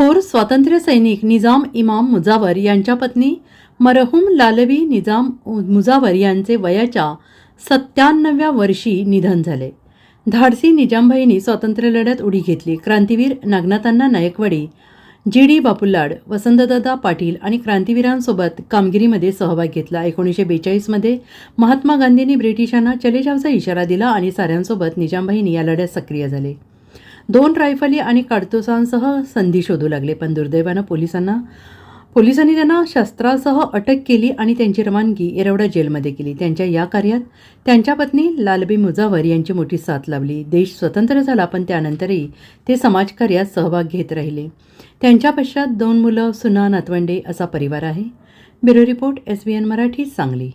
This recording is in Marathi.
थोर स्वातंत्र्य सैनिक निजाम इमाम मुजावर यांच्या पत्नी मरहूम लालवी निजाम मुजावर यांचे वयाच्या सत्त्याण्णव्या वर्षी निधन झाले. धाडसी निजामबाईंनी स्वातंत्र्य लढ्यात उडी घेतली. क्रांतीवीर नागनाथांना नायकवाडी जी डी बापुलाड वसंतदादा पाटील आणि क्रांतीवीरांसोबत कामगिरीमध्ये सहभाग घेतला. एकोणीसशे बेचाळीसमध्ये महात्मा गांधींनी ब्रिटिशांना चले जावचा इशारा दिला आणि साऱ्यांसोबत निजामबाईंनी या लढ्यात सक्रिय झाले. दोन रायफली आणि काडतुसांसह संधी शोधू लागले पण दुर्दैवानं पोलिसांना पोलिसांनी त्यांना शस्त्रासह अटक केली आणि त्यांची रवानगी एरवडा जेलमध्ये केली. त्यांच्या या कार्यात त्यांच्या पत्नी लालबी मुजावर यांची मोठी साथ लावली देश स्वतंत्र झाला पण त्यानंतरही ते समाजकार्यात सहभाग घेत राहिले. त्यांच्या पश्चात दोन मुलं सुना नातवंडे असा परिवार आहे. Bureau report S B N Marathi Sangli.